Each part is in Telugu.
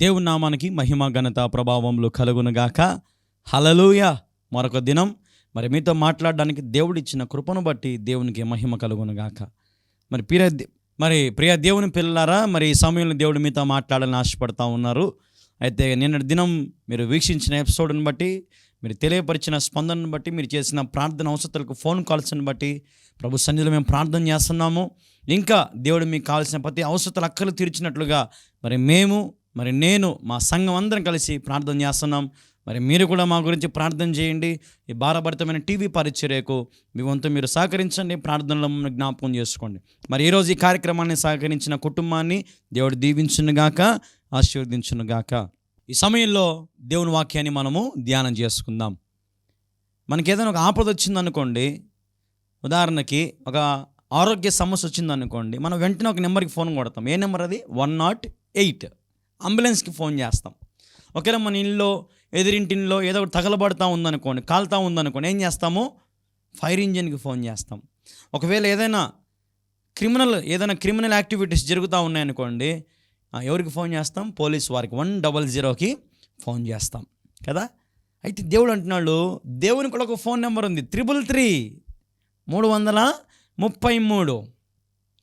దేవుని నామానికి మహిమ ఘనత ప్రభావములు కలుగునుగాక. హలలుయ మరొక దినం. మరి మీతో మాట్లాడడానికి దేవుడు ఇచ్చిన కృపను బట్టి దేవునికి మహిమ కలుగునుగాక. మరి ప్రియ మరి ప్రియ దేవుని పిల్లలారా మరి ఈ సమయంలో దేవుడు మీతో మాట్లాడాలని ఆశపడతా ఉన్నారు. అయితే నిన్నటి దినం మీరు వీక్షించిన ఎపిసోడ్ని బట్టి మీరు తెలియపరిచిన స్పందనను బట్టి మీరు చేసిన ప్రార్థన అవసరాలకు ఫోన్ కాల్స్ని బట్టి ప్రభు సన్నిధిలో మేము ప్రార్థన చేస్తున్నాము. ఇంకా దేవుడు మీకు కావాల్సిన ప్రతి అవసరాలు అక్కలు తీర్చినట్లుగా మరి మేము మరి నేను మా సంఘం అందరం కలిసి ప్రార్థన చేస్తున్నాం. మరి మీరు కూడా మా గురించి ప్రార్థన చేయండి. ఈ భారభరితమైన టీవీ పరిచర్యకు మీ వంతు మీరు సహకరించండి. ప్రార్థనలో జ్ఞాపకం చేసుకోండి. మరి ఈరోజు ఈ కార్యక్రమాన్ని సహకరించిన కుటుంబాన్ని దేవుడు దీవించునుగాక ఆశీర్వదించునుగాక ఈ సమయంలో దేవుని వాక్యాన్ని మనము ధ్యానం చేసుకుందాం. మనకి ఏదైనా ఒక ఆపద వచ్చిందనుకోండి ఉదాహరణకి ఒక ఆరోగ్య సమస్య వచ్చిందనుకోండి మనం వెంటనే ఒక నెంబర్కి ఫోన్ కొడతాం. ఏ నెంబర్ అది? One nought eight. అంబులెన్స్కి ఫోన్ చేస్తాం. ఒకవేళ మన ఇల్లు ఎదురింటిలో ఏదో ఒకటి తగలబడతా ఉందనుకోండి కాలుతా ఉందనుకోండి ఏం చేస్తాము? ఫైర్ ఇంజిన్కి ఫోన్ చేస్తాం. ఒకవేళ ఏదైనా క్రిమినల్ ఏదైనా క్రిమినల్ యాక్టివిటీస్ జరుగుతూ ఉన్నాయనుకోండి ఎవరికి ఫోన్ చేస్తాం? పోలీస్ వారికి వన్ డబల్ జీరోకి ఫోన్ చేస్తాం. కదా? అయితే దేవుడు అంటున్నాడు దేవునికి కూడా ఒక ఫోన్ నెంబర్ ఉంది త్రిబుల్ త్రీ మూడు వందల ముప్పై మూడు.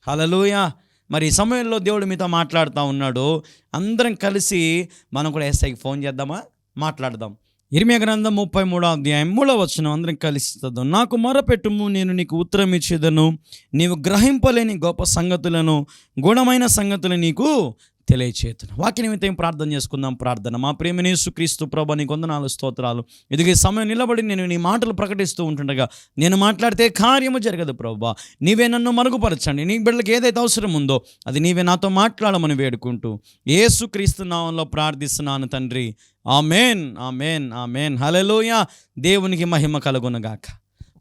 హలలుయా మరి ఈ సమయంలో దేవుడు మీతో మాట్లాడుతూ ఉన్నాడు. అందరం కలిసి మనం కూడా ఎస్ఐకి ఫోన్ చేద్దామా? మాట్లాడదాం. ఇరిమియ గ్రంథం ముప్పై మూడో అధ్యాయం మూడో వచ్చిన అందరం కలిసి నాకు మొరపెట్టుము నేను నీకు ఉత్తరం ఇచ్చేదను. నీవు గ్రహింపలేని గొప్ప సంగతులను గుణమైన సంగతులు నీకు తెలియచేతును వాక్య నిమిత్తం ప్రార్థన చేసుకుందాం ప్రార్థన. మా ప్రేమనేసు క్రీస్తు ప్రభ నీ కొందనాలు స్తోత్రాలు. ఇదిగే సమయం నిలబడి నేను నీ మాటలు ప్రకటిస్తూ ఉంటుండగా నేను మాట్లాడితే కార్యము జరగదు ప్రభా. నీవే నన్ను మరుగుపరచండి. నీ బిడ్డలకు ఏదైతే అవసరం ఉందో అది నీవే నాతో మాట్లాడమని వేడుకుంటూ ఏసు క్రీస్తు నామంలో ప్రార్థిస్తున్నాను తండ్రి. ఆ మేన్ ఆ మేన్ ఆ మేన్ హలలోయ దేవునికి మహిమ కలుగునగాక.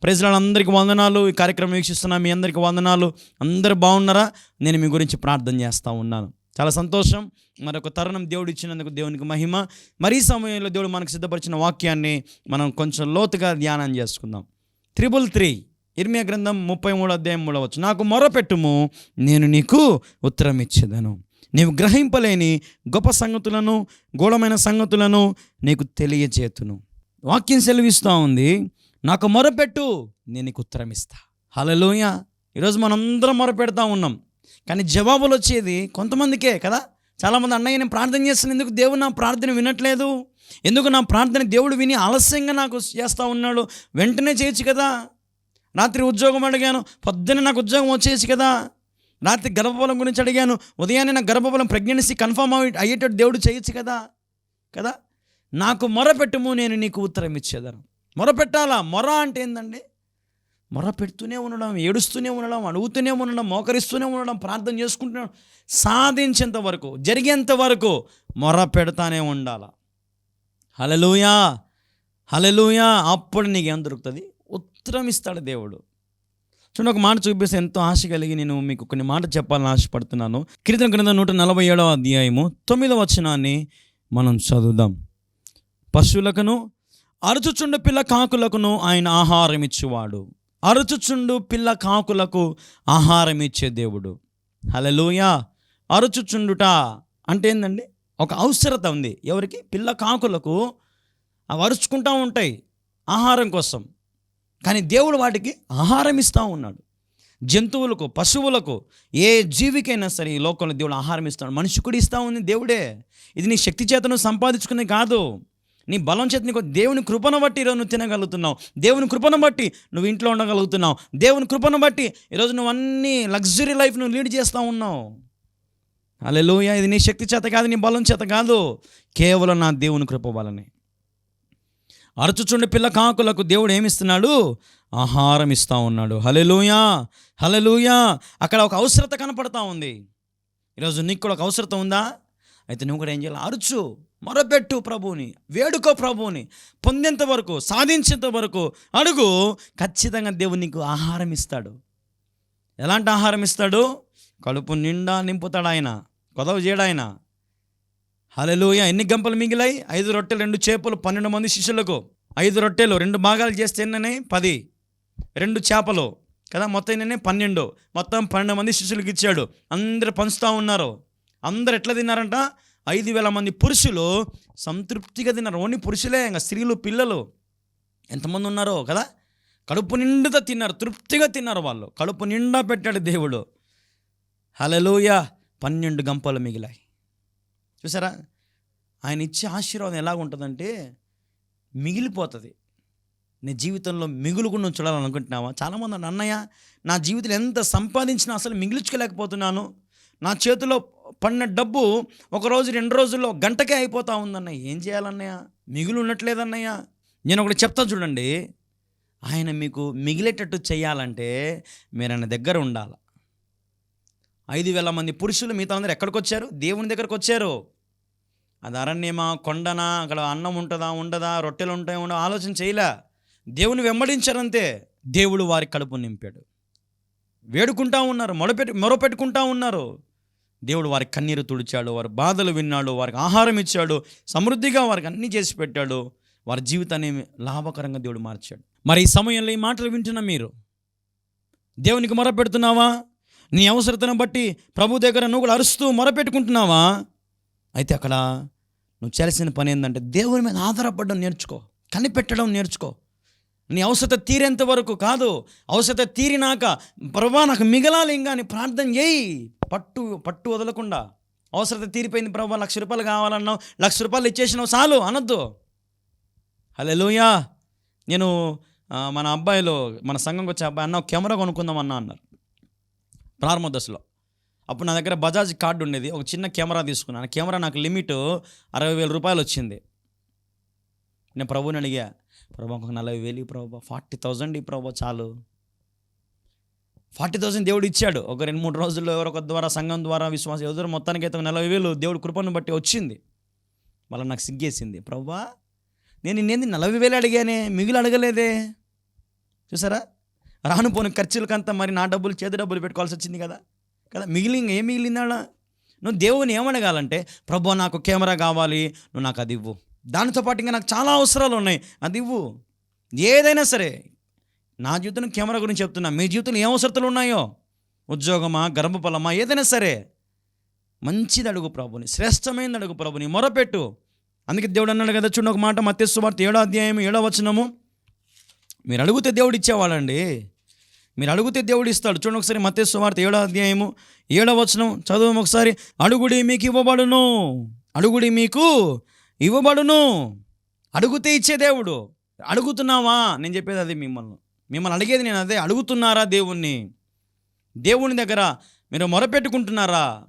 ప్రజలందరికీ వందనాలు. ఈ కార్యక్రమం వీక్షిస్తున్న మీ అందరికీ వందనాలు. అందరు బాగున్నారా? నేను మీ గురించి ప్రార్థన చేస్తూ ఉన్నాను. చాలా సంతోషం. మరొక తరుణం దేవుడు ఇచ్చినందుకు దేవునికి మహిమ. మరి ఈ సమయంలో దేవుడు మనకు సిద్ధపరిచిన వాక్యాన్ని మనం కొంచెం లోతుగా ధ్యానం చేసుకుందాం. త్రిబుల్ త్రీ ఇర్మియా గ్రంథం ముప్పై మూడు అధ్యాయం మూడవచ్చు నాకు మొరపెట్టుము నేను నీకు ఉత్తరం ఇచ్చేదను నీవు గ్రహింపలేని గొప్ప సంగతులను గూఢమైన సంగతులను నీకు తెలియజేతును. వాక్యం సెలవిస్తూ ఉంది. నాకు మొరపెట్టు నేను నీకు ఉత్తరం ఇస్తా హలోయ ఈరోజు మనందరం మొరపెడతా ఉన్నాం. కానీ జవాబులు వచ్చేది కొంతమందికే కదా? చాలామంది అన్నయ్య నేను ప్రార్థన చేస్తాను. ఎందుకు దేవుడు నా ప్రార్థన వినట్లేదు? ఎందుకు నా ప్రార్థన దేవుడు విని ఆలస్యంగా నాకు చేస్తూ ఉన్నాడు? వెంటనే చేయొచ్చు కదా? రాత్రి ఉద్యోగం అడిగాను. పొద్దున్న నాకు ఉద్యోగం వచ్చేసి కదా? రాత్రి గర్భఫలం గురించి అడిగాను. ఉదయాన్నే నా గర్భఫలం ప్రెగ్నెన్సీ కన్ఫర్మ్ అయ్యి అయ్యేటట్టు దేవుడు చేయొచ్చు కదా? కదా? నాకు మొరపెట్టుము నేను నీకు ఉత్తరం ఇచ్చేదను మొరపెట్టాలా? మొర అంటే ఏంటండి మొర పెడుతూనే ఉండడం ఏడుస్తూనే ఉండడం అడుగుతూనే ఉండడం మోకరిస్తూనే ఉండడం ప్రార్థన చేసుకుంటూనే సాధించేంత వరకు జరిగేంత వరకు మొర పెడతానే ఉండాల? హలలుయా హలలుయా అప్పుడు నీకేం దొరుకుతుంది? ఉత్తరం ఇస్తాడు దేవుడు. చూడండి ఒక మాట చూపిస్తే ఎంతో ఆశ కలిగి నేను మీకు కొన్ని మాట చెప్పాలని ఆశపడుతున్నాను. కీర్తన గ్రంథం నూట నలభై ఏడవ అధ్యాయము తొమ్మిదవ వచనాన్ని మనం చదువుదాం. పశువులకును అరుచుచుండ పిల్ల కాకులకును ఆయన ఆహారం ఇచ్చేవాడు. అరుచుచుండు పిల్ల కాకులకు ఆహారం ఇచ్చే దేవుడు. హలలోయ అరుచుచుండుట అంటే ఏంటండి ఒక అవసరత ఉంది. ఎవరికి? పిల్ల కాకులకు అవి అరుచుకుంటూ ఉంటాయి ఆహారం కోసం. కానీ దేవుడు వాటికి ఆహారం ఇస్తూ ఉన్నాడు. జంతువులకు పశువులకు ఏ జీవికైనా సరే ఈ లోకంలో దేవుడు ఆహారం ఇస్తాడు. మనిషి కూడా ఇస్తూ ఉంది దేవుడే. ఇది నీ శక్తి చేతను సంపాదించుకునే కాదు. నీ బలం చేత నీకు దేవుని కృపను బట్టి ఈరోజు నువ్వు తినగలుగుతున్నావు. దేవుని కృపను బట్టి నువ్వు ఇంట్లో ఉండగలుగుతున్నావు. దేవుని కృపను బట్టి ఈరోజు నువ్వు అన్ని లగ్జరీ లైఫ్ నువ్వు లీడ్ చేస్తూ ఉన్నావు. అలెలుయ ఇది నీ శక్తి చేత కాదు నీ బలం చేత కాదు. కేవలం నా దేవుని కృప వలనే. అరచుచుండి పిల్ల కాకులకు దేవుడు ఏమిస్తున్నాడు? ఆహారం ఇస్తూ ఉన్నాడు. హలెలుయా హలెలుయా అక్కడ ఒక అవసరత కనపడతా ఉంది. ఈరోజు నీకు కూడా ఒక అవసరత ఉందా? అయితే నువ్వు కూడా ఏం చేయాలి? అరుచు. మొరపెట్టు ప్రభువుని వేడుకో ప్రభువుని పొందేంత వరకు సాధించేంత వరకు అడుగు ఖచ్చితంగా దేవుడు నీకు ఆహారం ఇస్తాడు. ఎలాంటి ఆహారం ఇస్తాడు? కడుపు నిండా నింపుతాడు ఆయన కొదవ చేయడు ఆయన హలెలూయ ఎన్ని గంపలు మిగిలాయి? ఐదు రొట్టెలు రెండు చేపలు పన్నెండు మంది శిష్యులకు. ఐదు రొట్టెలు రెండు భాగాలు చేస్తే ఎన్ననే పది. రెండు చేపలు కదా? మొత్తం ఎన్ననే పన్నెండు. మొత్తం పన్నెండు మంది శిష్యులకు ఇచ్చాడు. అందరు పంచుతూ ఉన్నారు. అందరు ఎట్లా తిన్నారంట? ఐదు వేల మంది పురుషులు సంతృప్తిగా తిన్నారు. ఓన్లీ పురుషులే ఇంకా స్త్రీలు పిల్లలు. ఎంతమంది ఉన్నారో కదా? కడుపు నిండుగా తిన్నారు తృప్తిగా తిన్నారు వాళ్ళు. కడుపు నిండా పెట్టాడు దేవుడు. హలలోయ పన్నెండు గంపలు మిగిలాయి. చూసారా? ఆయన ఇచ్చే ఆశీర్వాదం ఎలా ఉంటుందంటే మిగిలిపోతుంది. నీ జీవితంలో మిగులుకుండా చూడాలనుకుంటున్నావా? చాలామంది అన్నయ్య నా జీవితంలో ఎంత సంపాదించినా అసలు మిగిల్చుకోలేకపోతున్నాను. నా చేతిలో పడిన డబ్బు ఒకరోజు రెండు రోజుల్లో గంటకే అయిపోతా ఉందన్నయ్య. ఏం చేయాలన్నయ్య? మిగులు ఉండట్లేదన్నయ్య. నేను ఒకటి చెప్తా చూడండి. ఆయన మీకు మిగిలేటట్టు చేయాలంటే మీరు ఆయన దగ్గర ఉండాలి. ఐదు వేల మంది పురుషులు మిగతా అందరూ ఎక్కడికి వచ్చారు దేవుని దగ్గరకు వచ్చారు అది అరణ్యమా కొండనా? అక్కడ అన్నం ఉంటుందా ఉండదా? రొట్టెలు ఉంటాయి ఉండవు? ఆలోచన చేయలే. దేవుని వెంబడించారంతే. దేవుడు వారి కడుపు నింపాడు. వేడుకుంటా ఉన్నారు మొడపెట్టు మొరపెట్టుకుంటా ఉన్నారు. దేవుడు వారి కన్నీరు తుడిచాడు వారి బాధలు విన్నాడు వారికి ఆహారం ఇచ్చాడు సమృద్ధిగా వారికి అన్నీ చేసి పెట్టాడు. వారి జీవితాన్ని లాభకరంగా దేవుడు మార్చాడు. మరి ఈ సమయంలో ఈ మాటలు వింటున్న మీరు దేవునికి మొరపెడుతున్నావా? నీ అవసరతను బట్టి ప్రభు దగ్గర నువ్వు కూడా అరుస్తూ మొరపెట్టుకుంటున్నావా? అయితే అక్కడ నువ్వు చేయాల్సిన పని ఏంటంటే దేవుని మీద ఆధారపడడం నేర్చుకో కనిపెట్టడం నేర్చుకో. నీ అవసరత తీరేంత వరకు కాదు అవసరత తీరినాక ప్రభా నాకు మిగలాలి ఇంకా అని ప్రార్థన చేయి. పట్టు పట్టు వదలకుండా. అవసరత తీరిపోయింది ప్రభు లక్ష రూపాయలు కావాలన్నావు లక్ష రూపాయలు ఇచ్చేసినావు చాలు అనొద్దు. హలోయా నేను మన అబ్బాయిలో మన సంఘంకి వచ్చే అబ్బాయి అన్న కెమెరా కొనుక్కుందాం అన్న అన్నారు. ప్రారంభ దశలో. అప్పుడు నా దగ్గర బజాజ్ కార్డు ఉండేది ఒక చిన్న కెమెరా తీసుకున్నాను. ఆ కెమెరా నాకు లిమిట్ అరవై వేల రూపాయలు వచ్చింది. నేను ప్రభుని అడిగా ప్రభు ఒక నలభై వేలు ఈ ప్రభు ఫార్టీ థౌజండ్ ఈ ప్రభు చాలు. ఫార్టీ థౌసండ్ దేవుడు ఇచ్చాడు. ఒక రెండు మూడు రోజుల్లో ఎవరొక ద్వారా సంఘం ద్వారా విశ్వాసం ఎవరు మొత్తానికి అయితే నలభై వేలు దేవుడు కృపను బట్టి వచ్చింది. మళ్ళీ నాకు సిగ్గేసింది. ప్రభా నేను నిన్నేంది నలభై వేలు అడిగానే మిగిలి అడగలేదే. చూసారా? రాను పోని ఖర్చులకంతా మరి నా డబ్బులు చేతి డబ్బులు పెట్టుకోవాల్సి వచ్చింది కదా. కదా మిగిలి ఏం మిగిలిందాడా నువ్వు దేవుని ఏమడగాలంటే ప్రభు నాకు కెమెరా కావాలి నువ్వు నాకు అది ఇవ్వు. దానితో పాటు ఇంకా నాకు చాలా అవసరాలు ఉన్నాయి. అది ఇవ్వు. ఏదైనా సరే నా జీవితంలో కెమెరా గురించి చెప్తున్నా. మీ జీవితంలో ఏ అవసరతలు ఉన్నాయో? ఉద్యోగమా? గర్భఫలమా ఏదైనా సరే. మంచిది అడుగు ప్రభుని. శ్రేష్టమైనది అడుగు ప్రభుని. మొరపెట్టు. అందుకే దేవుడు అన్నాడు కదా చూడండి ఒక మాట మత్స్సు వార్త ఏడో అధ్యాయం ఏడో వచనము. మీరు అడిగితే దేవుడు ఇచ్చేవాడండి మీరు అడిగితే దేవుడు ఇస్తాడు. చూడండి ఒకసారి మత్స్సు వార్త ఏడో అధ్యాయము ఏడో వచనం చదువు ఒకసారి. అడుగుడి మీకు ఇవ్వబడును. అడుగుడి మీకు ఇవ్వబడును. అడుగుతే ఇచ్చే దేవుడు. అడుగుతున్నావా? నేను చెప్పేది అది మిమ్మల్ని. మిమ్మల్ని అడిగేది నేను అదే అడుగుతున్నారా దేవుణ్ణి? దేవుని దగ్గర మీరు మొరపెట్టుకుంటున్నారా?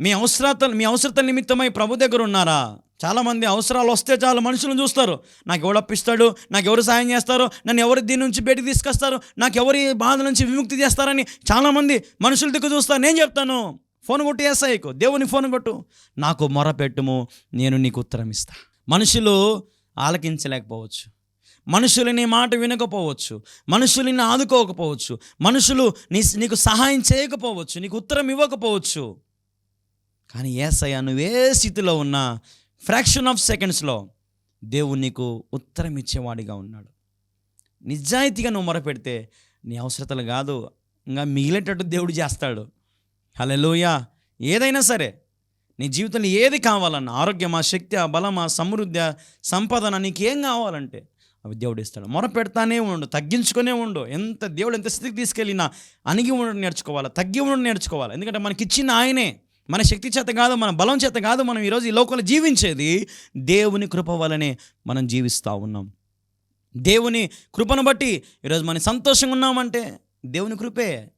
మీ అవసరత మీ అవసరత నిమిత్తమై ప్రభు దగ్గర ఉన్నారా? చాలామంది అవసరాలు వస్తే చాలు మనుషులను చూస్తారు. నాకు ఎవడు అప్పిస్తాడు? నాకు ఎవరు సాయం చేస్తారు? నన్ను ఎవరు దీని నుంచి బయటికి తీసుకొస్తారు? నాకు ఎవరి బాధ నుంచి విముక్తి చేస్తారని చాలామంది మనుషుల దిక్కు చూస్తారు నేను చెప్తాను. ఫోన్ కొట్టు వేస్తాయికు దేవుని ఫోన్ కొట్టు. నాకు మొరపెట్టుము నేను నీకు ఉత్తరం ఇస్తా. మనుషులు ఆలకించలేకపోవచ్చు. మనుషులు నీ మాట వినకపోవచ్చు మనుషులు నిన్ను ఆదుకోకపోవచ్చు మనుషులు నీ నీకు సహాయం చేయకపోవచ్చు నీకు ఉత్తరం ఇవ్వకపోవచ్చు. కానీ ఏసయ్య నువ్వే స్థితిలో ఉన్నా ఫ్రాక్షన్ ఆఫ్ సెకండ్స్లో దేవుడు నీకు ఉత్తరం ఇచ్చేవాడిగా ఉన్నాడు. నిజాయితీగా నువ్వు మొరపెడితే నీ అవసరతలు కాదు ఇంకా మిగిలేటట్టు దేవుడు చేస్తాడు. హలోయ ఏదైనా సరే నీ జీవితంలో ఏది కావాలన్నా ఆరోగ్యమా శక్తి బలమా సమృద్ధి సంపదన నీకేం కావాలంటే అవి దేవుడు ఇస్తాడు. మొర పెడతానే ఉండు తగ్గించుకునే ఉండు. ఎంత దేవుడు ఎంత స్థితికి తీసుకెళ్ళినా అణిగి ఉండడం నేర్చుకోవాలి తగ్గి ఉండడం నేర్చుకోవాలి. ఎందుకంటే మనకి ఇచ్చిన ఆయనే. మన శక్తి చేత కాదు మన బలం చేత కాదు మనం ఈరోజు ఈ లోకంలో జీవించేది దేవుని కృప వలనే మనం జీవిస్తూ ఉన్నాం. దేవుని కృపను బట్టి ఈరోజు మనం సంతోషంగా ఉన్నామంటే దేవుని కృపే.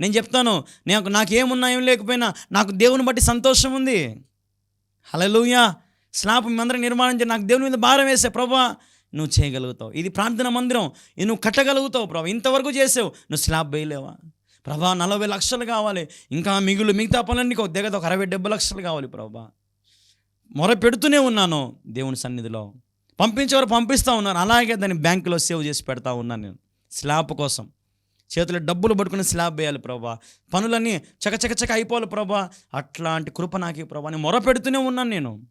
నేను చెప్తాను నాకు నాకేమున్నా ఏం లేకపోయినా నాకు దేవుని బట్టి సంతోషం ఉంది. హలలుయా స్లాబ్ అందరం నిర్మాణం చేయ నాకు దేవుని మీద భారం వేసే ప్రభా. నువ్వు చేయగలుగుతావు. ఇది ప్రార్థన మందిరం. ఇది నువ్వు కట్టగలుగుతావు ప్రభా. ఇంతవరకు చేసావు. నువ్వు స్లాబ్ వేయలేవా? ప్రభా నలభై లక్షలు కావాలి. ఇంకా మిగులు మిగతా పనులన్నీ ఒక దగ్గర ఒక అరవై డెబ్బై లక్షలు కావాలి ప్రభా. మొర పెడుతూనే ఉన్నాను దేవుని సన్నిధిలో. పంపించేవారు పంపిస్తూ ఉన్నారు. అలాగే దాన్ని బ్యాంకులో సేవ్ చేసి పెడతా ఉన్నాను నేను. స్లాబ్ కోసం. చేతిలో డబ్బులు పట్టుకుని స్లాబ్ వేయాలి ప్రభా. పనులన్నీ చకచకచక అయిపోవాలి ప్రభా. అట్లాంటి కృప నాకు ప్రభా. అని మొర పెడుతూనే ఉన్నాను నేను.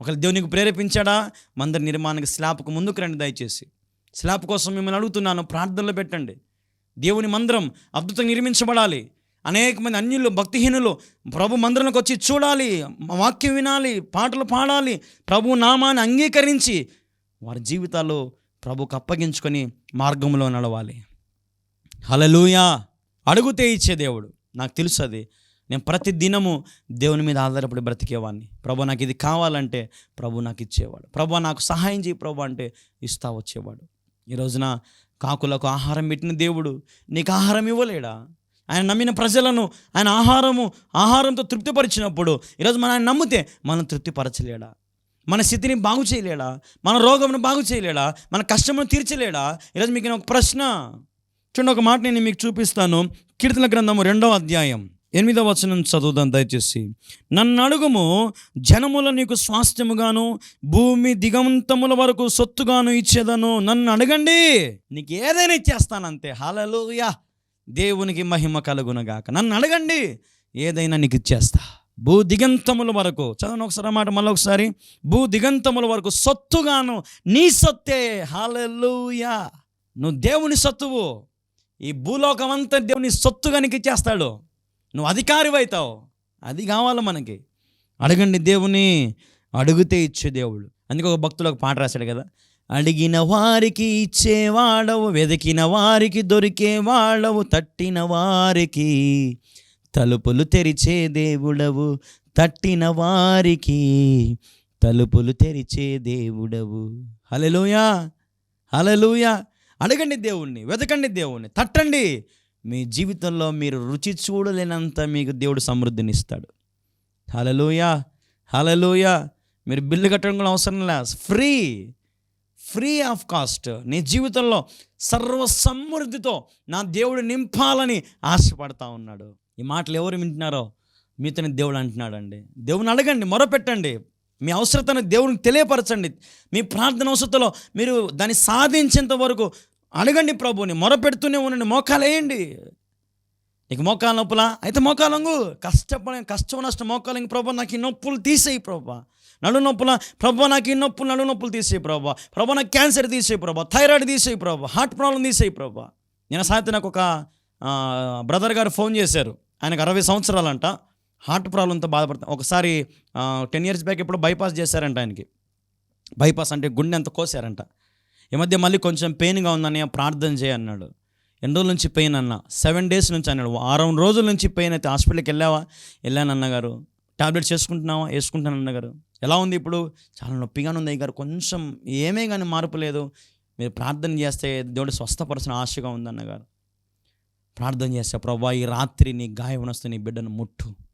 ఒకవేళ దేవునికి ప్రేరేపించాడా? మందిర నిర్మాణానికి స్లాబ్కు ముందుకు రండి దయచేసి. స్లాబ్ కోసం మిమ్మల్ని అడుగుతున్నాను ప్రార్థనలో పెట్టండి. దేవుని మందిరం అద్భుతంగా నిర్మించబడాలి. అనేక మంది అన్యులు భక్తిహీనులు ప్రభు మందిరంలోకి వచ్చి చూడాలి వాక్యం వినాలి పాటలు పాడాలి ప్రభు నామాన్ని అంగీకరించి వారి జీవితాలు ప్రభుకు అప్పగించుకొని మార్గంలో నడవాలి. హలలుయా అడుగుతే ఇచ్చే దేవుడు. నాకు తెలుసు అది. నేను ప్రతి దినము దేవుని మీద ఆధారపడి బ్రతికేవాడిని ప్రభు నాకు ఇది కావాలంటే ప్రభు నాకు ఇచ్చేవాడు. ప్రభు నాకు సహాయం చేయి ప్రభు అంటే ఇస్తా వచ్చేవాడు. ఈ రోజున కాకులకు ఆహారం పెట్టిన దేవుడు నీకు ఆహారం ఇవ్వలేడా? ఆయన నమ్మిన ప్రజలను ఆయన ఆహారము ఆహారంతో తృప్తిపరిచినప్పుడు ఈరోజు మనం ఆయన నమ్మితే మనం తృప్తిపరచలేడా? మన స్థితిని బాగు చేయలేడా? మన రోగమును బాగు చేయలేడా? మన కష్టమును తీర్చలేడా? ఈరోజు మీకు నేను ఒక ప్రశ్న చూడండి ఒక మాట నేను మీకు చూపిస్తాను. కీర్తన గ్రంథము రెండవ అధ్యాయం. ఎనిమిదవ వచనం చదువుదాం దయచేసి. నన్ను అడుగుము జనముల నీకు స్వాస్థ్యముగాను భూమి దిగంతముల వరకు సొత్తుగాను ఇచ్చేదను. నన్ను అడగండి నీకు ఏదైనా ఇచ్చేస్తానంతే. హలలుయా దేవునికి మహిమ కలుగునగాక. నన్ను అడగండి ఏదైనా నీకు ఇచ్చేస్తా. భూ దిగంతముల వరకు. చదవను ఒకసారి మాట మళ్ళీ ఒకసారి. భూ దిగంతముల వరకు సొత్తుగాను నీ సొత్తే. హాలూయా నువ్వు దేవుని సొత్తువు. ఈ భూలోకం అంతా దేవుని సొత్తుగా నీకు ఇచ్చేస్తాడు. నువ్వు అధికారివైతావు. అది కావాలి మనకి. అడగండి దేవుని. అడుగుతే ఇచ్చే దేవుడు. అందుకే ఒక భక్తులు ఒక పాట రాశాడు కదా. అడిగిన వారికి ఇచ్చేవాడవు వెతికిన వారికి దొరికేవాడవు తట్టిన వారికి తలుపులు తెరిచే దేవుడవు తట్టిన వారికి తలుపులు తెరిచే దేవుడవు. హలలుయా హలలుయా అడగండి దేవుణ్ణి వెతకండి దేవుణ్ణి తట్టండి. మీ జీవితంలో మీరు రుచి చూడలేనంత మీకు దేవుడు సమృద్ధిని ఇస్తాడు హలలుయా హలలుయా మీరు బిల్లు కట్టడం కూడా అవసరం లే ఫ్రీ ఫ్రీ ఆఫ్ కాస్ట్ నీ జీవితంలో సర్వ సమృద్ధితో నా దేవుడు నింపాలని ఆశపడతా ఉన్నాడు. ఈ మాటలు ఎవరు వింటున్నారో మీతోని దేవుడు అంటున్నాడండి. దేవుని అడగండి మొరపెట్టండి. మీ అవసరతను దేవునికి తెలియపరచండి. మీ ప్రార్థన అవసరతలో మీరు దాన్ని సాధించేంత వరకు అడగండి ప్రభుని మొరపెడుతూనే ఉండండి మోకాలు వేయండి. నీకు మోకాలు నొప్పులా? అయితే మోకాలంగు కష్టపడే కష్టం నష్టం మోకాలంగి ప్రభా నాకు ఈ నొప్పులు తీసేయి ప్రభా. నడు నొప్పుల ప్రభా నాకు ఈ నొప్పులు నడు నొప్పులు తీసేయి ప్రభా. ప్రభా నాకు క్యాన్సర్ తీసేయి ప్రభా. థైరాయిడ్ తీసేయి ప్రభా. హార్ట్ ప్రాబ్లం తీసేయి ప్రభా. నేను సాయంత్రం నాకు ఒక బ్రదర్ గారు ఫోన్ చేశారు. ఆయనకు అరవై సంవత్సరాలంట. హార్ట్ ప్రాబ్లంతో బాధపడతాను ఒకసారి టెన్ ఇయర్స్ బ్యాక్ ఎప్పుడు బైపాస్ చేశారంట ఆయనకి. బైపాస్ అంటే గుండె అంత కోసారంట. ఈ మధ్య మళ్ళీ కొంచెం పెయిన్గా ఉందని ప్రార్థన చేయన్నాడు ఎన్ని రోజుల నుంచి పెయిన్ అన్న? సెవెన్ డేస్ నుంచి అన్నాడు. వారం రోజుల నుంచి పెయిన్ అయితే హాస్పిటల్కి వెళ్ళావా? వెళ్ళాను అన్నగారు. టాబ్లెట్స్ వేసుకుంటున్నావా వేసుకుంటాను అన్నగారు. ఎలా ఉంది ఇప్పుడు? చాలా నొప్పిగానే ఉంది అయ్యగారు. కొంచెం ఏమే కానీ మార్పు లేదు. మీరు ప్రార్థన చేస్తే దేవుడు స్వస్థపరచిన ఆశగా ఉంది అన్నగారు. ప్రార్థన చేస్తే ప్రభా ఈ రాత్రి నీ గాయం నీ బిడ్డను ముట్టు.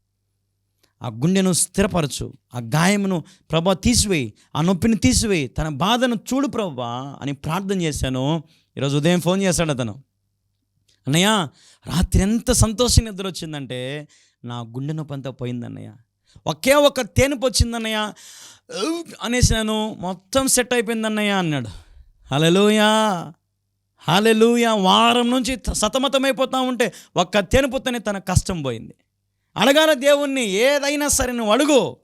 ఆ గుండెను స్థిరపరచు. ఆ గాయమును ప్రభా తీసివేయి. ఆ నొప్పిని తీసివేయి. తన బాధను చూడు ప్రభా అని ప్రార్థన చేశాను. ఈరోజు ఉదయం ఫోన్ చేశాడు అతను. అన్నయ్య రాత్రి ఎంత సంతోషంగా నిద్ర వచ్చిందంటే నా గుండె నొప్పి అంతా పోయిందన్నయ్య. ఒకే ఒక తేనుపు వచ్చిందన్నయ్య. అనేసాను మొత్తం సెట్ అయిపోయిందన్నయ్య అన్నాడు. హలలుయా హాలెలూయా వారం నుంచి సతమతమైపోతా ఉంటే ఒక్క తేనుపుతోనే తన కష్టం పోయింది. అడగాల దేవుణ్ణి ఏదైనా సరే నువ్వు అడుగు.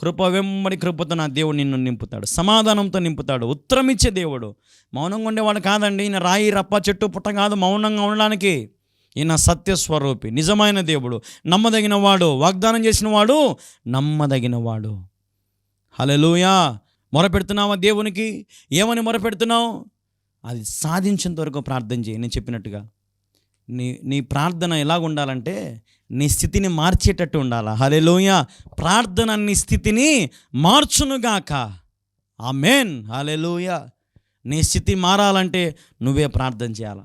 కృప వెంబడి కృపతో నా దేవుడు నిన్ను నింపుతాడు. సమాధానంతో నింపుతాడు. ఉత్తరం ఇచ్చే దేవుడు. మౌనంగా ఉండేవాడు కాదండి. ఈయన రాయి రప్ప చెట్టు పుట్ట కాదు. మౌనంగా ఉండడానికి ఈయన సత్యస్వరూపి నిజమైన దేవుడు. నమ్మదగిన వాడు వాగ్దానం చేసిన వాడు నమ్మదగిన వాడు హలలుయా మొరపెడుతున్నావా దేవునికి? ఏమని మొరపెడుతున్నావు అది సాధించేంత వరకు ప్రార్థన చేయి. నేను చెప్పినట్టుగా. నీ నీ ప్రార్థన ఎలాగ ఉండాలంటే నీ స్థితిని మార్చేటట్టు ఉండాలా? హలెలోయ ప్రార్థన నీ స్థితిని మార్చునుగాక. ఆ మేన్ హలెలోయ నీ స్థితి మారాలంటే నువ్వే ప్రార్థన చేయాలా?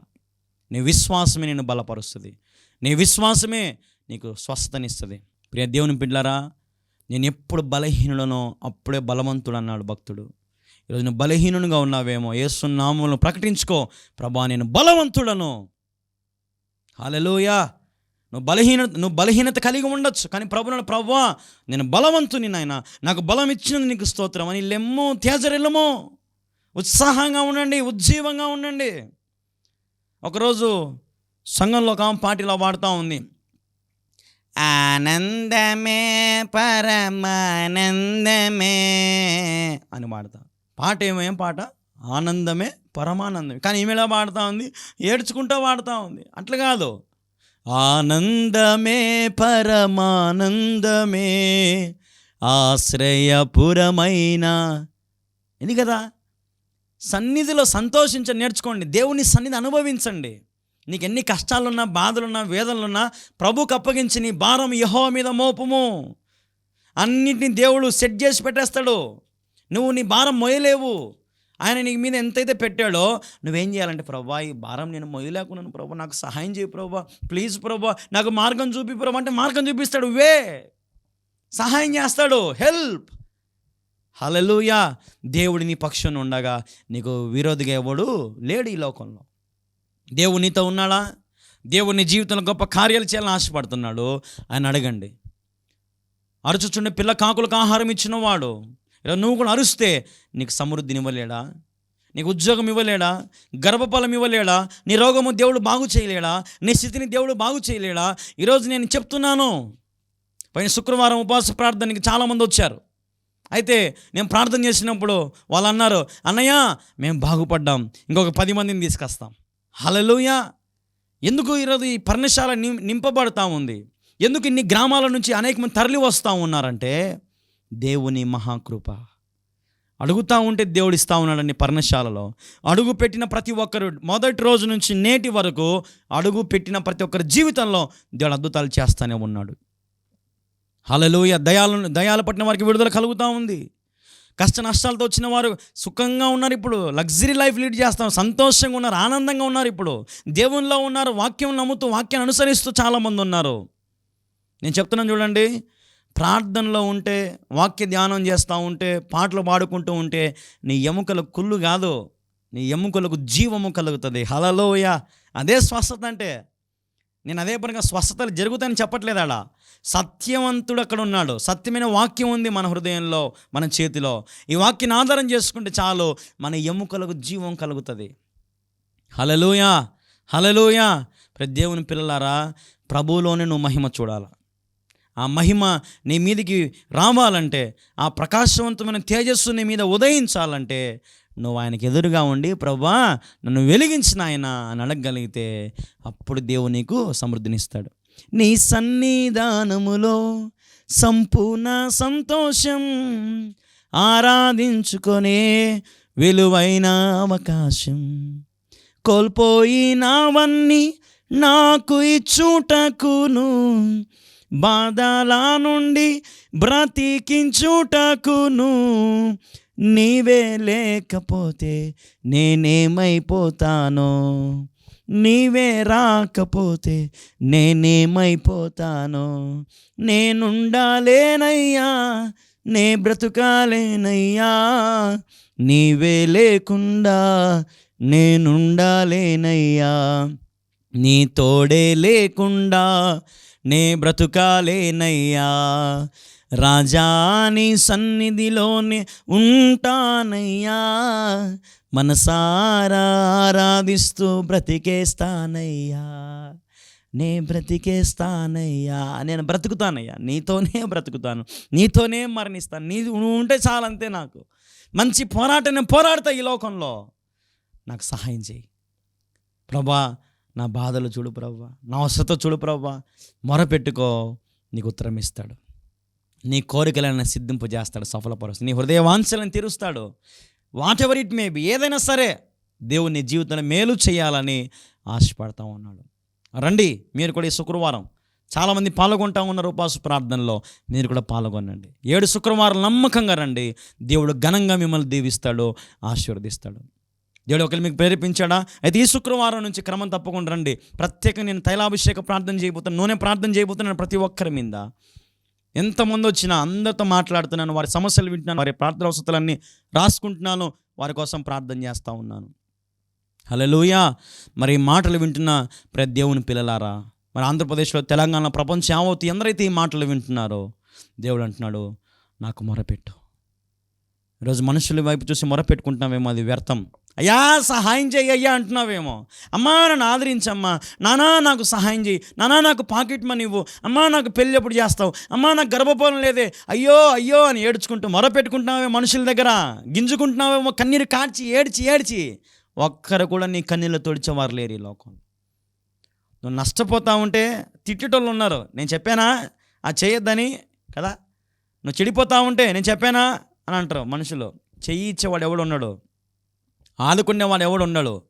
నీ విశ్వాసమే నేను బలపరుస్తుంది. నీ విశ్వాసమే నీకు స్వస్థతనిస్తుంది. ప్రియ దేవుని పిల్లరా నేను ఎప్పుడు బలహీనుడనో అప్పుడే బలవంతుడు అన్నాడు భక్తుడు. ఈరోజు నువ్వు బలహీనునిగా ఉన్నావేమో ఏసునామములను ప్రకటించుకో. ప్రభా నేను బలవంతుడను. హలలోయా నువ్వు బలహీనత నువ్వు బలహీనత కలిగి ఉండొచ్చు. కానీ ప్రభులను ప్రవ్వా నేను బలవంతుని నాయన. నాకు బలం ఇచ్చినది నీకు స్తోత్రం. అని లెమ్ము తేజరెల్లము. ఉత్సాహంగా ఉండండి ఉజ్జీవంగా ఉండండి. ఒకరోజు సంఘంలో ఒక ఆమె పాటిలో పాడుతూ ఉంది. ఆనందమే పరమానందమే అని పాడతా. పాట ఏమేం పాట? ఆనందమే పరమానందమే. కానీ ఈమెలా పాడుతూ ఉంది ఏడ్చుకుంటూ పాడుతూ ఉంది. అట్లా కాదు. ఆనందమే పరమానందమే ఆశ్రయపురమైన. ఇది కదా? సన్నిధిలో సంతోషించ నేర్చుకోండి. దేవుని సన్నిధి అనుభవించండి. నీకు ఎన్ని కష్టాలున్నా బాధలున్నా వేదనలున్నా ప్రభుకు అప్పగించి నీ భారం యహో మీద మోపుము. అన్నిటిని దేవుడు సెట్ చేసి పెట్టేస్తాడు. నువ్వు నీ భారం మోయలేవు. ఆయన నీ మీద ఎంతైతే పెట్టాడో నువ్వేం చేయాలంటే ప్రభా ఈ భారం నేను మొయ్యలేకున్నాను ప్రభా నాకు సహాయం చేయి ప్రభా ప్లీజ్ ప్రభా నాకు మార్గం చూపి ప్రభా అంటే మార్గం చూపిస్తాడు వే సహాయం చేస్తాడు హెల్ప్. హలలుయా దేవుడి నీ పక్షం ఉండగా నీకు విరోధిగా ఎవడు లేడు ఈ లోకంలో. దేవుడు నీతో ఉన్నాడా? దేవుడు నీ జీవితంలో గొప్ప కార్యాలు చేయాలని ఆశపడుతున్నాడు? ఆయన అడగండి. అరుచుచుండే పిల్ల కాకులకు ఆహారం ఇచ్చినవాడు. నువ్వు కూడా అరుస్తే నీకు సమృద్ధిని ఇవ్వలేడా నీకు ఉద్యోగం ఇవ్వలేడా? గర్భఫలం ఇవ్వలేడా? నీ రోగము దేవుడు బాగు చేయలేడా? నీ స్థితిని దేవుడు బాగు చేయలేడా? ఈరోజు నేను చెప్తున్నాను. పైన శుక్రవారం ఉపవాస ప్రార్థనకి చాలామంది వచ్చారు. అయితే నేను ప్రార్థన చేసినప్పుడు వాళ్ళు అన్నారు అన్నయ్య మేము బాగుపడ్డాం. ఇంకొక పది మందిని తీసుకొస్తాం. హలలోయ ఎందుకు ఈరోజు ఈ పర్ణశాల నిం నింపబడతా ఉంది? ఎందుకు ఇన్ని గ్రామాల నుంచి అనేక మంది తరలి వస్తూ ఉన్నారంటే దేవుని మహాకృప. అడుగుతూ ఉంటే దేవుడు ఇస్తూ ఉన్నాడని పర్ణశాలలో. అడుగు పెట్టిన ప్రతి ఒక్కరు మొదటి రోజు నుంచి నేటి వరకు అడుగు పెట్టిన ప్రతి ఒక్కరి జీవితంలో దేవుడు అద్భుతాలు చేస్తూనే ఉన్నాడు. హలలోయ దయాలను దయాలు పట్టిన వారికి విడుదల కలుగుతూ ఉంది. కష్ట నష్టాలతో వచ్చిన వారు సుఖంగా ఉన్నారు ఇప్పుడు. లగ్జరీ లైఫ్ లీడ్ చేస్తాం. సంతోషంగా ఉన్నారు ఆనందంగా ఉన్నారు ఇప్పుడు. దేవునిలో ఉన్నారు వాక్యం నమ్ముతూ వాక్యాన్ని అనుసరిస్తూ చాలామంది ఉన్నారు. నేను చెప్తున్నాను చూడండి. ప్రార్థనలో ఉంటే వాక్య ధ్యానం చేస్తూ ఉంటే పాటలు పాడుకుంటూ ఉంటే నీ ఎముకలకు కుళ్ళు కాదు నీ ఎముకలకు జీవము కలుగుతుంది. హలలోయ అదే స్వస్థత అంటే నేను అదే పనిగా స్వస్థతలు జరుగుతాయని చెప్పట్లేదు ఆడ. సత్యవంతుడు అక్కడ ఉన్నాడు. సత్యమైన వాక్యం ఉంది మన హృదయంలో మన చేతిలో. ఈ వాక్యాన్ని ఆధారం చేసుకుంటే చాలు మన ఎముకలకు జీవం కలుగుతుంది. హలలోయ హలలోయ ప్రతి దేవుని పిల్లలారా ప్రభువులోనే నువ్వు మహిమ చూడాలా. ఆ మహిమ నీ మీదికి రావాలంటే ఆ ప్రకాశవంతమైన తేజస్సు నీ మీద ఉదయించాలంటే నువ్వు ఆయనకి ఎదురుగా ఉండి ప్రభా నన్ను వెలిగించిన ఆయన అని అడగగలిగితే అప్పుడు దేవుడు నీకు సమృద్ధినిస్తాడు. నీ సన్నిధానములో సంపూర్ణ సంతోషం ఆరాధించుకొనే విలువైన అవకాశం కోల్పోయినవన్నీ నాకు ఇచ్చుటకును. బాధల నుండి బ్రతికించుటకును నీవే లేకపోతే నేనేమైపోతానో? నీవే రాకపోతే నేనేమైపోతానో? నేనుండాలేనయ్యా నే బ్రతుకాలేనయ్యా నీవే లేకుండా నేనుండాలేనయ్యా నీ తోడే లేకుండా నే బ్రతుకాలేనయ్యా. రాజాని సన్నిధిలోనే ఉంటానయ్యా. మనసారా ఆరాధిస్తూ బ్రతికేస్తానయ్యా. నే బ్రతికేస్తానయ్యా. నేను బ్రతుకుతానయ్యా. నీతోనే బ్రతుకుతాను. నీతోనే మరణిస్తాను. నీ నువ్వు ఉంటే చాలంతే నాకు. మంచి పోరాటం నేను పోరాడతా ఈ లోకంలో. నాకు సహాయం చేయి. ప్రభా నా బాధలు చూడు ప్రభా నా అవసరత చూడు ప్రభా మొరపెట్టుకో నీకు ఉత్తరం ఇస్తాడు. నీ కోరికలను సిద్ధింపు చేస్తాడు సఫలపరుస్తాడు నీ హృదయ వాంఛలను తీరుస్తాడు. Whatever it may be ఏదైనా సరే దేవుడు నీ జీవితంలో మేలు చేయాలని ఆశపడతా ఉన్నాడు. రండి మీరు కూడా ఈ శుక్రవారం చాలామంది పాల్గొంటా ఉన్నారు ఉపాస ప్రార్థనలో. మీరు కూడా పాల్గొనండి. ఏడు శుక్రవారం నమ్మకంగా రండి. దేవుడు ఘనంగా మిమ్మల్ని దీవిస్తాడు ఆశీర్వదిస్తాడు. దేవుడు ఒకరు మీకు ప్రేరేపించాడా? అయితే ఈ శుక్రవారం నుంచి క్రమం తప్పకుండా రండి. ప్రత్యేకంగా నేను తైలాభిషేక ప్రార్థన చేయబోతున్నాను నూనె ప్రార్థన చేయబోతున్నాను ప్రతి ఒక్కరి మీద. ఎంతమంది వచ్చినా అందరితో మాట్లాడుతున్నాను వారి సమస్యలు వింటున్నాను వారి ప్రార్థన అవసరాలన్నీ రాసుకుంటున్నాను వారి కోసం ప్రార్థన చేస్తూ ఉన్నాను. హలోయా మరి ఈ మాటలు వింటున్న ప్రతి దేవుని పిల్లలారా మరి ఆంధ్రప్రదేశ్లో తెలంగాణ ప్రపంచం యావత్తు ఎందరైతే ఈ మాటలు వింటున్నారో దేవుడు అంటున్నాడు నాకు మొరపెట్టు. ఈరోజు మనుషుల వైపు చూసి మొరపెట్టుకుంటున్నామేమో అది వ్యర్థం. అయ్యా సహాయం చేయి అయ్యా అంటున్నావేమో. అమ్మా నన్ను ఆదరించమ్మా. నానా నాకు సహాయం చేయి. నానా నాకు పాకెట్ మనీ ఇవ్వు. అమ్మా నాకు పెళ్ళి ఎప్పుడు చేస్తావు? అమ్మా నాకు గర్భపోలం లేదే. అయ్యో అయ్యో అని ఏడ్చుకుంటూ మొరపెట్టుకుంటున్నావే మనుషుల దగ్గర? గింజుకుంటున్నావేమో కన్నీరు కార్చి ఏడ్చి ఏడ్చి. ఒక్కరు కూడా నీ కన్నీళ్ళు తొడిచేవారు లేరు ఈ లోకం నువ్వు నష్టపోతా ఉంటే తిట్టేటోళ్ళు ఉన్నారు. నేను చెప్పానా? ఆ చేయొద్దని కదా? నువ్వు చెడిపోతా ఉంటే నేను చెప్పానా? అని అంటారు మనుషులు. చెయ్యి ఇచ్చేవాడు ఎవడు ఉన్నాడు? ఆదుకునేవాడు ఎవడు ఉండడు.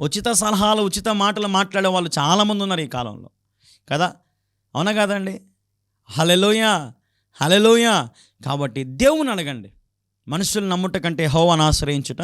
ఉచిత సలహాలు ఉచిత మాటలు మాట్లాడే వాళ్ళు చాలామంది ఉన్నారు ఈ కాలంలో. కదా? అవునా కాదండి? హలెలోయ హలెలోయ కాబట్టి దేవుని అడగండి. మనుషులు నమ్ముట కంటే హోవాను ఆశ్రయించుట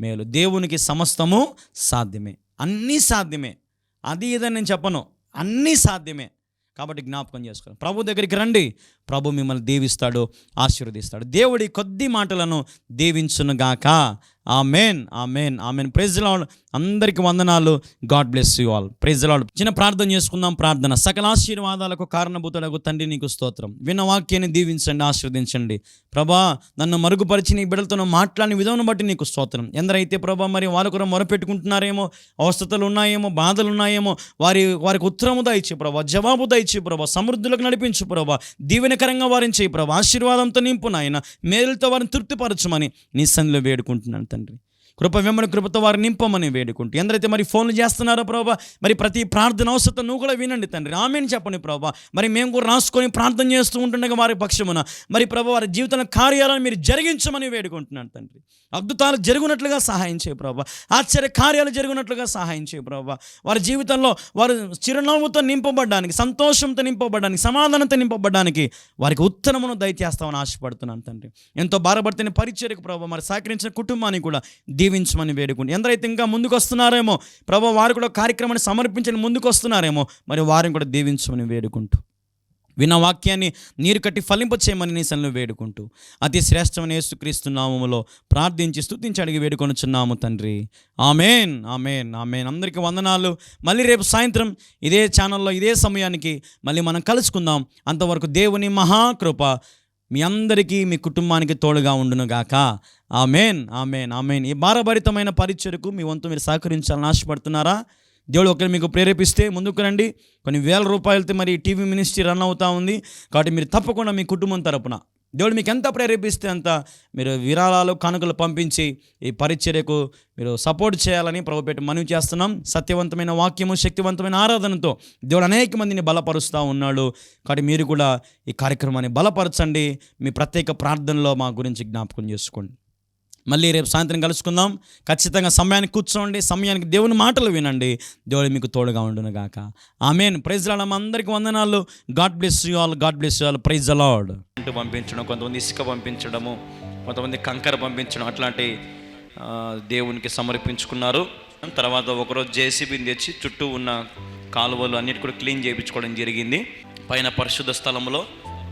మేలు. దేవునికి సమస్తము సాధ్యమే. అన్నీ సాధ్యమే. అది ఏదని నేను చెప్పను. అన్నీ సాధ్యమే. కాబట్టి జ్ఞాపకం చేసుకోండి. ప్రభు దగ్గరికి రండి. ప్రభు మిమ్మల్ని దీవిస్తాడు ఆశీర్వదిస్తాడు. దేవుడి కొద్ది మాటలను దీవించునుగాక. ఆ మెయిన్ ఆ మెయిన్ ఆ మేన్ ప్రైజ్ లాడ్ అందరికి వందనాలు God bless you all praise చిన్న ప్రార్థన చేసుకుందాం ప్రార్థన. సకల ఆశీర్వాదాలకు కారణభూతులకు తండ్రి నీకు స్తోత్రం. విన్న వాక్యాన్ని దీవించండి ఆశీర్వదించండి. ప్రభా నన్ను మరుగుపరిచి నీ బిడ్డలతో మాట్లాడిన విధానం బట్టి నీకు స్తోత్రం. ఎందరైతే ప్రభా మరి వాళ్ళు కూడా మొరపెట్టుకుంటున్నారేమో అవస్థతలు ఉన్నాయేమో బాధలు ఉన్నాయేమో వారి వారికి ఉత్తరము దయచి ప్రభా జవాబు దయచి ప్రభా సమృద్ధులకు నడిపించు ప్రభా దీవెనకరంగా వారిని చేయి ప్రభా ఆశీర్వాదంతో నింపు నాయన మేలుతో వారిని తృప్తిపరచమని నీ సన్నిలో వేడుకుంటున్నాను తండ్రి కృప వెంబడి కృపతో వారు నింపమని వేడుకుంటూ. ఎందరైతే మరి ఫోన్లు చేస్తున్నారో ప్రభా మరి ప్రతి ప్రార్థన అవసరం నువ్వు కూడా వినండి తండ్రి. ఆమెను చెప్పండి ప్రభా. మరి మేము కూడా రాసుకొని ప్రార్థన చేస్తూ ఉంటుండగా వారి పక్షమున మరి ప్రభా వారి జీవితంలో కార్యాలను మీరు జరిగించమని వేడుకుంటున్నాను తండ్రి. అద్భుతాలు జరుగునట్లుగా సహాయం చేయ ప్రభా. ఆశ్చర్య కార్యాలు జరుగునట్లుగా సహాయం చేయ ప్రభా. వారి జీవితంలో వారు చిరునవ్వుతో నింపబడడానికి సంతోషంతో నింపబడడానికి సమాధానంతో నింపబడడానికి వారికి ఉత్తరమును దయచేస్తామని ఆశపడుతున్నాను తండ్రి. ఎంతో బాధపడుతున్న పరిచయకు ప్రభావ మరి సహకరించిన కుటుంబాన్ని కూడా దీవించమని వేడుకుంటే. ఎందరైతే ఇంకా ముందుకు వస్తున్నారేమో ప్రభు వారు కూడా కార్యక్రమాన్ని సమర్పించని ముందుకు వస్తున్నారేమో మరి వారిని కూడా దీవించమని వేడుకుంటూ. విన్న వాక్యాన్ని నీరు కట్టి ఫలింప చేయమని నీ సన్నిలో వేడుకుంటూ. అతి శ్రేష్టమైన యేసుక్రీస్తు నామములో ప్రార్థించి స్థుతించి అడిగి వేడుకొనుచున్నాము తండ్రి. Amen amen amen. అందరికీ వందనాలు. మళ్ళీ రేపు సాయంత్రం ఇదే ఛానల్లో ఇదే సమయానికి మళ్ళీ మనం కలుసుకుందాం. అంతవరకు దేవుని మహాకృప మీ అందరికీ మీ కుటుంబానికి తోడుగా ఉండునుగాక. Amen amen amen. ఈ భారభరితమైన పరిచయకు మీ వంతు మీరు సహకరించాలని ఆశపడుతున్నారా? దేవుడు ఒకరు మీకు ప్రేరేపిస్తే ముందుకు రండి. కొన్ని వేల రూపాయలతో మరి టీవీ మినిస్ట్రీ రన్ అవుతా ఉంది. కాబట్టి మీరు తప్పకుండా మీ కుటుంబం తరపున దేవుడు మీకు ఎంత ప్రేరేపిస్తే అంత మీరు విరాళాలు కానుకలు పంపించి ఈ పరిచర్యకు మీరు సపోర్ట్ చేయాలని ప్రభుపేట మనవి చేస్తున్నాం. సత్యవంతమైన వాక్యము శక్తివంతమైన ఆరాధనతో దేవుడు అనేక మందిని బలపరుస్తూ ఉన్నాడు. కాబట్టి మీరు కూడా ఈ కార్యక్రమాన్ని బలపరచండి. మీ ప్రత్యేక ప్రార్థనలో మా గురించి జ్ఞాపకం చేసుకోండి. మళ్ళీ రేపు సాయంత్రం కలుసుకుందాం. ఖచ్చితంగా సమయానికి కూర్చోండి. సమయానికి దేవుని మాటలు వినండి. దేవుడు మీకు తోడుగా ఉండును గాక ఆమెన్. ప్రైజ్ లాడమ్మ అందరికీ వందనాలు. God bless you all. God bless you all. Praise అలాడ్ పంపించడం కొంతమంది ఇసుక పంపించడము కొంతమంది కంకర పంపించడం అట్లాంటి దేవునికి సమర్పించుకున్నారు. తర్వాత ఒకరోజు జేసీబీని తెచ్చి చుట్టూ ఉన్న కాలువలు అన్నిటి కూడా క్లీన్ చేయించుకోవడం జరిగింది. పైన పరిశుద్ధ స్థలంలో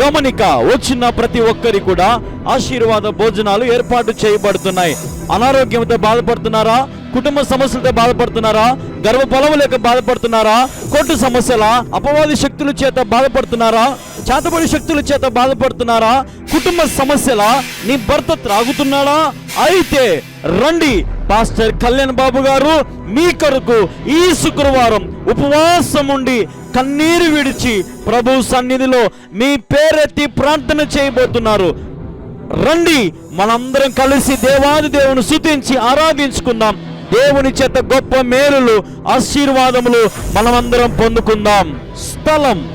గమనిక వచ్చిన ప్రతి ఒక్కరి కూడా ఆశీర్వాద భోజనాలు ఏర్పాటు చేయబడుతున్నాయి. అనారోగ్యంతో బాధపడుతున్నారా? కుటుంబ సమస్యలతో బాధపడుతున్నారా? గర్భఫలము లేక బాధపడుతున్నారా? కోర్టు సమస్యల అపవాది శక్తుల చేత బాధపడుతున్నారా? చేతబడి శక్తుల చేత బాధపడుతున్నారా? కుటుంబ సమస్యల నీ భర్త త్రాగుతున్నాడా? అయితే రండి పాస్టర్ కళ్యాణ్ బాబు గారు మీ కొరకు ఈ శుక్రవారం ఉపవాసం ఉండి కన్నీరు విడిచి ప్రభు సన్నిధిలో మీ పేరెత్తి ప్రార్థన చేయబోతున్నారు. రండి మనందరం కలిసి దేవాది దేవుని సుతించి ఆరాధించుకుందాం. దేవుని చేత గొప్ప మేలులు ఆశీర్వాదములు మనమందరం పొందుకుందాం. స్థలం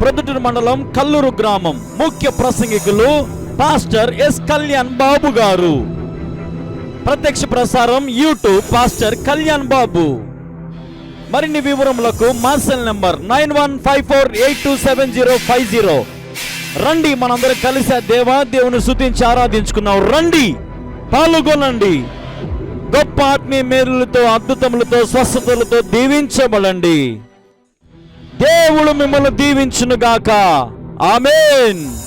ప్రొద్దుటూరు మండలం కల్లూరు గ్రామం. ముఖ్య ప్రసంగికులు పాస్టర్ ఎస్ కళ్యాణ్ బాబు గారు. ప్రత్యక్ష ప్రసారం యూట్యూబ్ పాస్టర్ కళ్యాణ్ బాబు. మరిన్ని వివరములకు మా cell number nine one five four eight two seven zero five zero. రండి మనందరం కలిసి దేవా దేవుని శుతించి ఆరాధించుకున్నాం రండి పాల్గొనండి. గొప్ప ఆత్మీయ మేలులతో అద్భుతములతో స్వస్థతలతో దీవించబడండి. దేవుడు మిమ్మల్ని దీవించునుగాక. ఆమెన్.